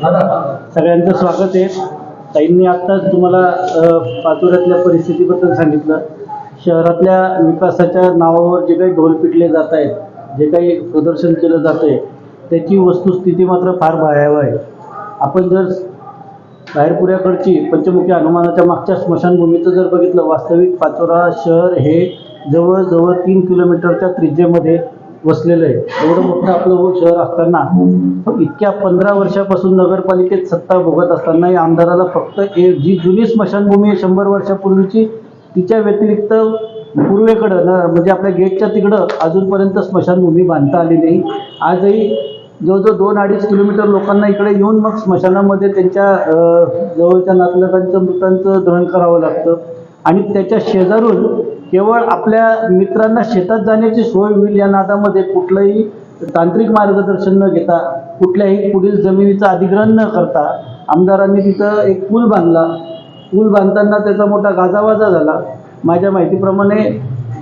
सगळ्यांचं स्वागत आहे. ताईंनी आत्ताच तुम्हाला पाचोऱ्यातल्या परिस्थितीबद्दल सांगितलं. शहरातल्या विकासाच्या नावावर जे काही ढोल पिटले जात आहेत जे काही प्रदर्शन केलं जात आहे त्याची वस्तुस्थिती मात्र फार भयावह आहे. आपण जर बाहेरपुऱ्याकडची पंचमुखी हनुमानाच्या मागच्या स्मशानभूमीचं जर बघितलं वास्तविक पाचोरा शहर हे जवळजवळ तीन किलोमीटरच्या त्रिज्येमध्ये वसलेलं आहे. एवढं मोठं आपलं शहर असताना इतक्या पंधरा वर्षापासून नगरपालिकेत सत्ता भोगत असताना या आमदाराला फक्त ए जी जुनी स्मशानभूमी आहे शंभर वर्षापूर्वीची तिच्या व्यतिरिक्त पूर्वेकडं म्हणजे आपल्या गेटच्या तिकडं अजूनपर्यंत स्मशानभूमी बांधता आली नाही. आजही जवळजवळ दोन अडीच किलोमीटर लोकांना इकडे येऊन मग स्मशानामध्ये त्यांच्या जवळच्या नातलगांचं मृतांचं दहन करावं लागतं. आणि त्याच्या शेजारून केवळ आपल्या मित्रांना शेतात जाण्याची सोय होईल या नादामध्ये कुठलंही तांत्रिक मार्गदर्शन न घेता कुठल्याही पुढील जमिनीचं अधिग्रहण न करता आमदारांनी तिथं एक पूल बांधला. पूल बांधताना त्याचा मोठा गाजावाजा झाला. माझ्या माहितीप्रमाणे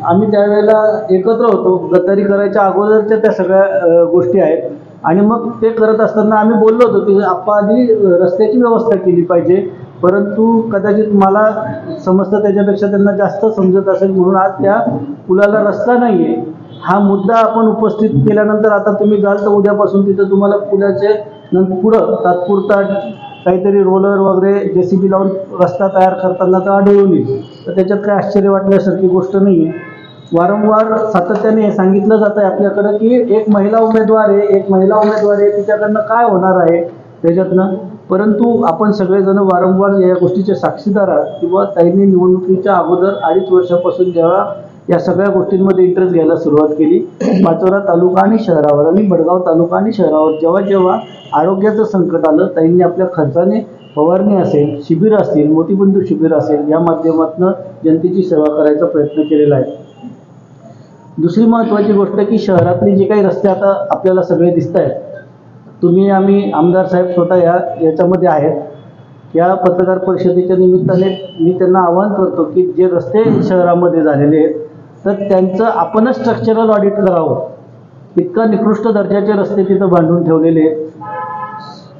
आम्ही त्यावेळेला एकत्र होतो. गद्दारी करायच्या अगोदरच्या त्या सगळ्या गोष्टी आहेत. आणि मग ते करत असताना आम्ही बोललो होतो की आप्पा आधी रस्त्याची व्यवस्था केली पाहिजे. परंतु कदाचित मला समजतं त्याच्यापेक्षा त्यांना जास्त समजत असेल म्हणून आज त्या पुलाला रस्ता नाही आहे हा मुद्दा आपण उपस्थित केल्यानंतर आता तुम्ही जाल तर उद्यापासून तिथं तुम्हाला पुलाचे नंतर पुढं तात्पुरता काहीतरी रोलर वगैरे जे सी बी लावून रस्ता तयार करताना तर आढळून येईल. तर त्याच्यात काय आश्चर्य वाटण्यासारखी गोष्ट नाही आहे वारंवार सातत्याने सांगितलं जात आहे आपल्याकडं की एक महिला उमेदवार आहे एक महिला उमेदवार आहे तिच्याकडनं काय होणार आहे त्याच्यातनं? परंतु आपण सगळेजण वारंवार या गोष्टीचे साक्षीदार आहात किंवा ताईंनी निवडणुकीच्या अगोदर अडीच वर्षापासून जेव्हा या सगळ्या गोष्टींमध्ये इंटरेस्ट घ्यायला सुरुवात केली पाचोरा तालुका आणि शहरावर आणि बडगाव तालुका आणि शहरावर जेव्हा जेव्हा आरोग्याचं संकट आलं ताईंनी आपल्या खर्चाने फवारणी असेल शिबिर असतील मोतीबंधू शिबिर असेल या माध्यमातून जनतेची सेवा करायचा प्रयत्न केलेला आहे. दुसरी महत्त्वाची गोष्ट की शहरातले जे काही रस्ते आता आपल्याला सगळे दिसत आहेत तुम्ही आम्ही आमदार साहेब स्वतः या याच्यामध्ये आहेत. या पत्रकार परिषदेच्या निमित्ताने मी त्यांना आवाहन करतो की जे रस्ते शहरामध्ये झालेले आहेत तर त्यांचं आपणच स्ट्रक्चरल ऑडिट करावं. इतका निकृष्ट दर्जाचे रस्ते तिथं बांधून ठेवलेले आहेत.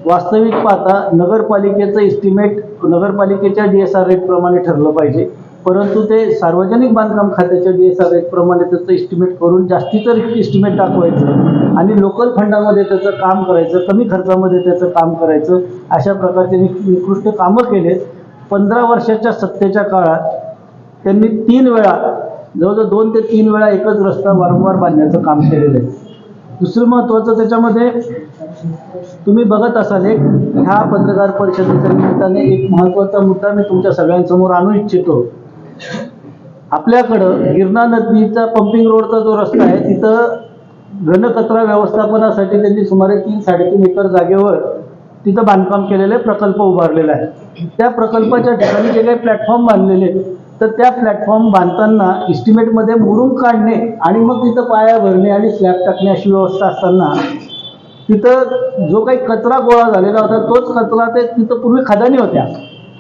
वास्तविक पाहता नगरपालिकेचं इस्टिमेट नगरपालिकेच्या डी एस आर रेटप्रमाणे ठरलं पाहिजे. परंतु ते सार्वजनिक बांधकाम खात्याच्या डी एस आर रेटप्रमाणे त्याचं इस्टिमेट करून जास्तीचं इस्टिमेट दाखवायचं. आणि लोकल फंडामध्ये त्याचं काम करायचं कमी खर्चामध्ये त्याचं काम करायचं अशा प्रकारचे निकृष्ट कामं केले. पंधरा वर्षाच्या सत्तेच्या काळात त्यांनी तीन वेळा जवळजवळ दोन ते तीन वेळा एकच रस्ता वारंवार बांधण्याचं काम केलेलं आहे. दुसरं महत्त्वाचं त्याच्यामध्ये तुम्ही बघत असाल एक ह्या पत्रकार परिषदेच्या निमित्ताने एक महत्त्वाचा मुद्दा मी तुमच्या सगळ्यांसमोर आणू इच्छितो. आपल्याकडं गिरणा नदीचा पंपिंग रोडचा जो रस्ता आहे तिथं घनकचरा व्यवस्थापनासाठी त्यांनी सुमारे तीन साडेतीन एकर जागेवर तिथं बांधकाम केलेले प्रकल्प उभारलेला आहे. त्या प्रकल्पाच्या ठिकाणी जे काही प्लॅटफॉर्म बांधलेले तर त्या प्लॅटफॉर्म बांधताना इस्टिमेटमध्ये मुरून काढणे आणि मग तिथं पाया भरणे आणि स्लॅब टाकणे अशी व्यवस्था असताना तिथं जो काही कचरा गोळा झालेला होता तोच कचरा ते तिथं पूर्वी खदानी होत्या.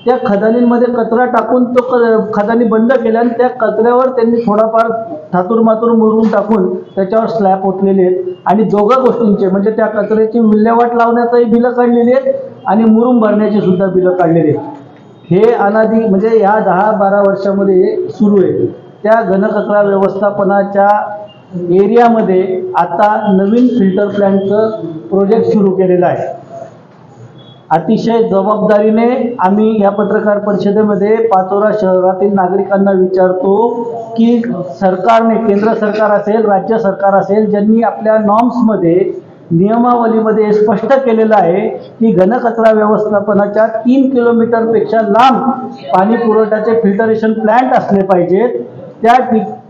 त्या खदानींमध्ये कचरा टाकून तो क खदानी बंद केल्या आणि त्या कचऱ्यावर त्यांनी थोडाफार थातूर मातूर मुरून टाकून त्याच्यावर स्लॅब ओतलेले आहेत. आणि दोघा गोष्टींचे म्हणजे त्या कचऱ्याची विल्हेवाट लावण्याचंही बिलं काढलेली आहेत आणि मुरुम भरण्याची सुद्धा बिलं काढलेली आहेत. हे अनादी म्हणजे ह्या दहा बारा वर्षामध्ये सुरू आहे. त्या घनकचरा व्यवस्थापनाच्या एरियामध्ये आता नवीन फिल्टर प्लॅनचं प्रोजेक्ट सुरू केलेलं आहे. अतिशय जबाबदारीने आम्ही या पत्रकार परिषदेमध्ये पाचोरा शहरातील नागरिकांना विचारतो की सरकारने केंद्र सरकार असेल राज्य सरकार असेल ज्यांनी आपल्या नॉर्म्समध्ये नियमावलीमध्ये स्पष्ट केलेलं आहे की घनकचरा व्यवस्थापनाच्या तीन किलोमीटरपेक्षा लांब पाणी पुरवठ्याचे फिल्टरेशन प्लॅन्ट असले पाहिजेत त्या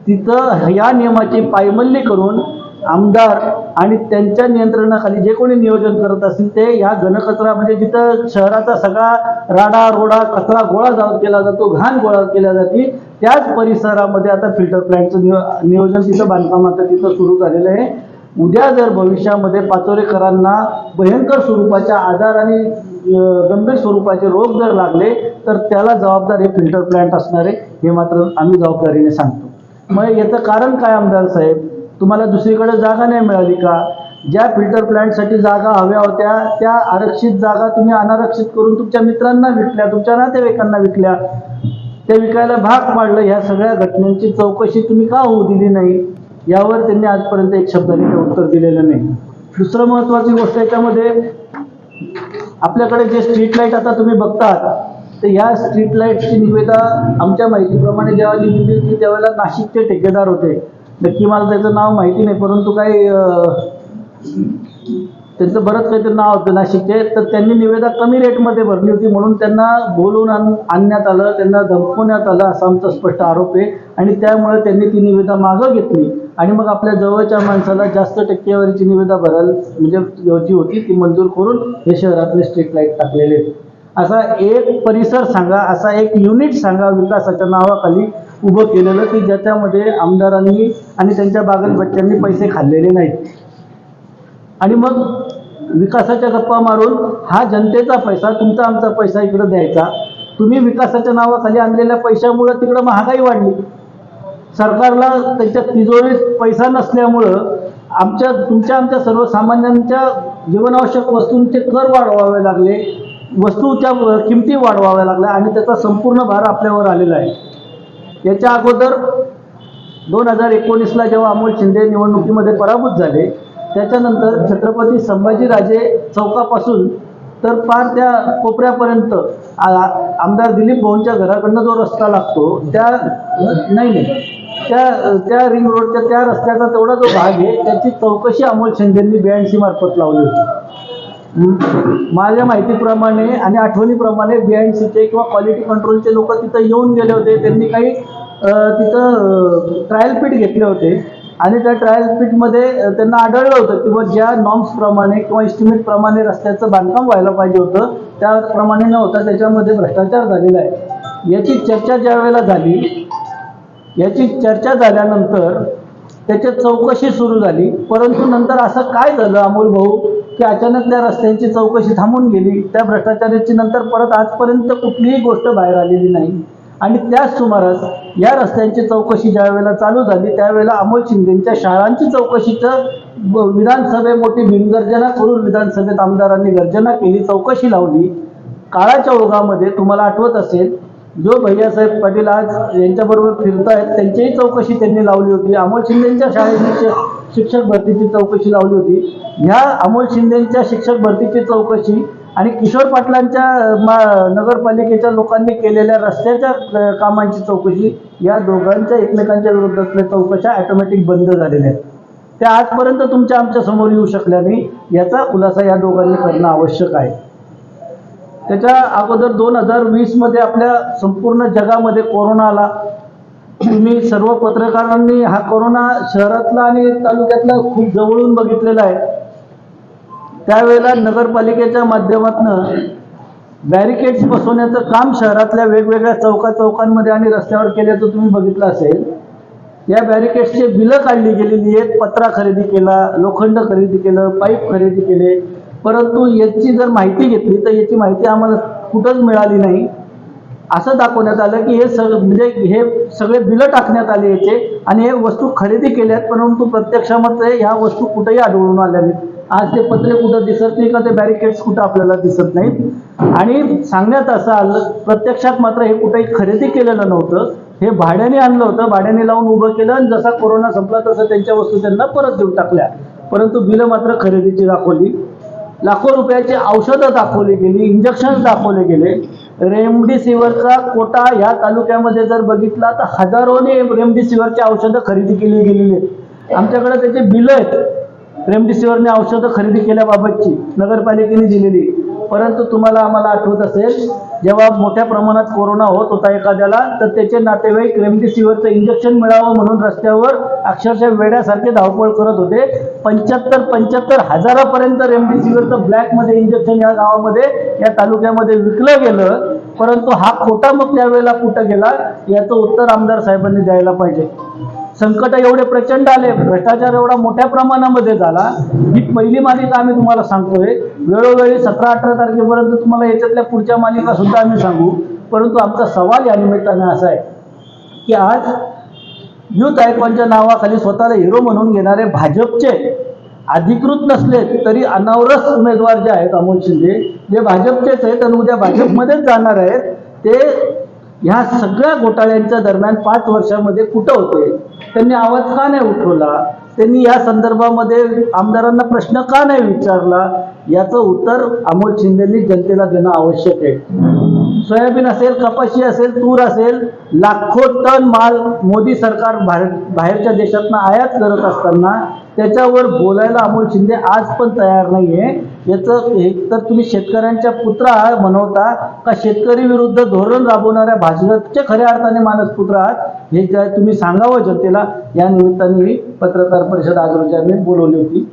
तिथं या नियमाची पायमल्ली करून आमदार आणि त्यांच्या नियंत्रणाखाली जे कोणी नियोजन करत असतील ते ह्या घनकचरा म्हणजे जिथं शहराचा सगळा राडा रोडा कचरा गोळा जा केला जातो घाण गोळा केल्या जाते त्याच परिसरामध्ये आता फिल्टर प्लॅन्टचं नियो नियोजन तिथं बांधकामाचं तिथं सुरू झालेलं आहे. उद्या जर भविष्यामध्ये पाचोरेकरांना भयंकर स्वरूपाच्या आजार आणि गंभीर स्वरूपाचे रोग जर लागले तर त्याला जबाबदार हे फिल्टर प्लॅन्ट असणार आहे हे मात्र आम्ही जबाबदारीने सांगतो. मग याचं कारण काय आमदार साहेब? तुम्हाला दुसरीकडे जागा नाही मिळाली का? ज्या फिल्टर प्लांटसाठी जागा हव्या होत्या त्या आरक्षित जागा तुम्ही अनारक्षित करून तुमच्या मित्रांना विकल्या तुमच्या नातेवाईकांना विकल्या. त्या विकायला भाग पाडलं ह्या सगळ्या घटनांची चौकशी तुम्ही का होऊ दिली नाही? यावर त्यांनी आजपर्यंत एक शब्दाने काही उत्तर दिलेलं नाही. दुसरं महत्त्वाची गोष्ट याच्यामध्ये आपल्याकडे जे स्ट्रीट लाइट आता तुम्ही बघतात तर ह्या स्ट्रीट लाईटची निविदा आमच्या माहितीप्रमाणे जेव्हा लिहिली होती त्यावेळेला नाशिकचे ठेकेदार होते. नक्की मला त्याचं नाव माहिती नाही परंतु काही त्यांचं बरंच काहीतरी नाव होतं नाशिकचे तर त्यांनी निवेदा कमी रेटमध्ये भरली होती म्हणून त्यांना बोलून आण आणण्यात आलं त्यांना धमकवण्यात आलं असा आमचा स्पष्ट आरोप आहे आणि त्यामुळे त्यांनी ती निवेदा मागं घेतली आणि मग आपल्या जवळच्या माणसाला जास्त टक्केवारीची निवेदा भरायला म्हणजे जी होती ती मंजूर करून हे शहरातले स्ट्रीट लाइट टाकलेले आहेत. असा एक परिसर सांगा असा एक युनिट सांगा विकासाच्या नावाखाली उभं केलेलं की ज्याच्यामध्ये आमदारांनी आणि त्यांच्या बागलबच्च्यांनी पैसे खाल्लेले नाहीत. आणि मग विकासाच्या गप्पा मारून हा जनतेचा पैसा तुमचा आमचा पैसा इकडं द्यायचा. तुम्ही विकासाच्या नावाखाली आणलेल्या पैशामुळं तिकडं महागाई वाढली. सरकारला त्यांच्या तिजोरीत पैसा नसल्यामुळं आमच्या तुमच्या आमच्या सर्वसामान्यांच्या जीवनावश्यक वस्तूंचे कर वाढवावे लागले. वस्तूच्या किमती वाढवाव्या लागल्या आणि त्याचा संपूर्ण भार आपल्यावर आलेला आहे. याच्या अगोदर दोन हजार एकोणीसला जेव्हा अमोल शिंदे निवडणुकीमध्ये पराभूत झाले त्याच्यानंतर छत्रपती संभाजीराजे चौकापासून तर पार त्या कोपऱ्यापर्यंत आमदार दिलीप भाऊंच्या घराकडनं जो रस्ता लागतो त्या नाही नाही. त्या त्या रिंग रोडच्या त्या रस्त्याचा तेवढा जो भाग आहे त्याची चौकशी अमोल शिंदेंनी बीएनसी मार्फत लावली होती. माझ्या माहितीप्रमाणे आणि आठवणीप्रमाणे बीएनसीचे किंवा क्वालिटी कंट्रोलचे लोक तिथं येऊन गेले होते त्यांनी काही तिथं ट्रायल पीठ घेतले होते. आणि त्या ट्रायल पीठमध्ये त्यांना आढळलं होतं की बुवा ज्या नॉर्म्सप्रमाणे किंवा इस्टिमेटप्रमाणे रस्त्याचं बांधकाम व्हायला पाहिजे होतं त्याप्रमाणे न होता त्याच्यामध्ये भ्रष्टाचार झालेला आहे. याची चर्चा ज्या वेळेला झाली याची चर्चा झाल्यानंतर त्याच्यात चौकशी सुरू झाली. परंतु नंतर असं काय झालं अमोल भाऊ की अचानक त्या रस्त्यांची चौकशी थांबून गेली त्या भ्रष्टाचाराची नंतर परत आजपर्यंत कुठलीही गोष्ट बाहेर आलेली नाही. आणि त्याच सुमारास या रस्त्यांची चौकशी ज्या वेळेला चालू झाली त्यावेळेला अमोल शिंदेच्या शाळांची चौकशीचं ब- विधानसभे मोठी बिनगर्जना करून विधानसभेत आमदारांनी गर्जना केली चौकशी लावली. काळाच्या ओघामध्ये तुम्हाला आठवत असेल जो भैयासाहेब पाटील आज यांच्याबरोबर फिरतायत त्यांचीही चौकशी त्यांनी लावली होती. अमोल शिंदेंच्या शाळेची शिक्षक भरतीची चौकशी लावली होती. ह्या अमोल शिंदेंच्या शिक्षक भरतीची चौकशी आणि किशोर पाटलांच्या मा नगरपालिकेच्या लोकांनी केलेल्या रस्त्याच्या कामांची चौकशी या दोघांच्या एकमेकांच्या विरोधातल्या चौकशा ऑटोमॅटिक बंद झालेल्या आहेत. त्या आजपर्यंत तुमच्या आमच्यासमोर येऊ शकल्या नाही याचा खुलासा या दोघांनी करणं आवश्यक आहे. त्याच्या अगोदर दोन हजार वीसमध्ये आपल्या संपूर्ण जगामध्ये कोरोना आला. तुम्ही सर्व पत्रकारांनी हा कोरोना शहरातला आणि तालुक्यातला खूप जवळून बघितलेला आहे. त्यावेळेला नगरपालिकेच्या माध्यमातनं बॅरिकेड्स बसवण्याचं काम शहरातल्या वेगवेगळ्या चौका चौकांमध्ये आणि रस्त्यावर केल्याचं तुम्ही बघितलं असेल. या बॅरिकेड्सचे बिलं काढली गेलेली आहेत. पत्रा खरेदी केला लोखंड खरेदी केलं पाईप खरेदी केले. परंतु याची जर माहिती घेतली तर याची माहिती आम्हाला कुठंच मिळाली नाही. असं दाखवण्यात आलं की हे सग म्हणजे हे सगळे बिलं टाकण्यात आले याचे आणि हे वस्तू खरेदी केल्यात परंतु प्रत्यक्षामध्ये ह्या वस्तू कुठेही आढळून आल्या नाहीत. आज ते पत्रे कुठं दिसत नाही का ते बॅरिकेड्स कुठं आपल्याला दिसत नाहीत. आणि सांगण्यात असं आलं प्रत्यक्षात मात्र हे कुठेही खरेदी केलेलं नव्हतं. हे भाड्याने आणलं होतं भाड्याने लावून उभं केलं आणि जसा कोरोना संपला तसं त्यांच्या वस्तू त्यांना परत देऊन टाकल्या. परंतु बिलं मात्र खरेदीची दाखवली. लाखो रुपयाची औषधं दाखवली गेली इंजेक्शन दाखवले गेले. रेमडेसिवीरचा कोटा या तालुक्यामध्ये जर बघितला तर हजारोने रेमडेसिवीरची औषधं खरेदी केली गेलेली आहेत. आमच्याकडे त्याचे बिलं आहेत. रेमडेसिवीरने औषधं खरेदी केल्याबाबतची नगरपालिकेने दिलेली. परंतु तुम्हाला आम्हाला आठवत असेल जेव्हा मोठ्या प्रमाणात कोरोना होत होता एखाद्याला तर त्याचे नातेवाईक रेमडेसिवीरचं इंजेक्शन मिळावं म्हणून रस्त्यावर अक्षरशः वेड्यासारखे धावपळ करत होते. पंच्याहत्तर पंच्याहत्तर हजारापर्यंत रेमडेसिवीरचं ब्लॅकमध्ये इंजेक्शन या गावामध्ये या तालुक्यामध्ये विकलं गेलं. परंतु हा खोटा मग त्यावेळेला कुठं गेला? याचं उत्तर आमदार साहेबांनी द्यायला पाहिजे. संकट एवढे प्रचंड आले भ्रष्टाचार एवढा मोठ्या प्रमाणामध्ये झाला. ही पहिली मालिका आम्ही तुम्हाला सांगतोय. वेळोवेळी सतरा अठरा तारखेपर्यंत तुम्हाला याच्यातल्या पुढच्या मालिका सुद्धा आम्ही सांगू. परंतु आमचा सवाल या निमित्ताने असा आहे की आज युथ आयकॉनच्या नावाखाली स्वतःला हिरो म्हणून घेणारे भाजपचे अधिकृत नसले तरी अनावरस उमेदवार जे आहेत अमोल शिंदे जे भाजपचेच आहेत आणि उद्या भाजपमध्येच जाणार आहेत ते ह्या सगळ्या घोटाळ्यांच्या दरम्यान पाच वर्षामध्ये कुठं होते त्यांनी आवाज का नाही उठवला? त्यांनी या संदर्भामध्ये आमदारांना प्रश्न का नाही विचारला? याचं उत्तर अमोल शिंदेनी जनतेला देणं आवश्यक आहे. सोयाबीन असेल कपाशी असेल तूर असेल लाखो टन माल मोदी सरकार बाहेर बाहेरच्या देशातनं आयात करत असताना त्याच्यावर बोलायला अमोल शिंदे आज पण तयार नाहीये. याचं हे तर तुम्ही शेतकऱ्यांच्या पुत्र आहात म्हणवता का शेतकरी विरुद्ध धोरण राबवणाऱ्या भाजपचे खऱ्या अर्थाने मानस पुत्र आहात हे तुम्ही सांगावं जनतेला? या निमित्ताने पत्रकार परिषद आज रोजी आम्ही बोलवली होती.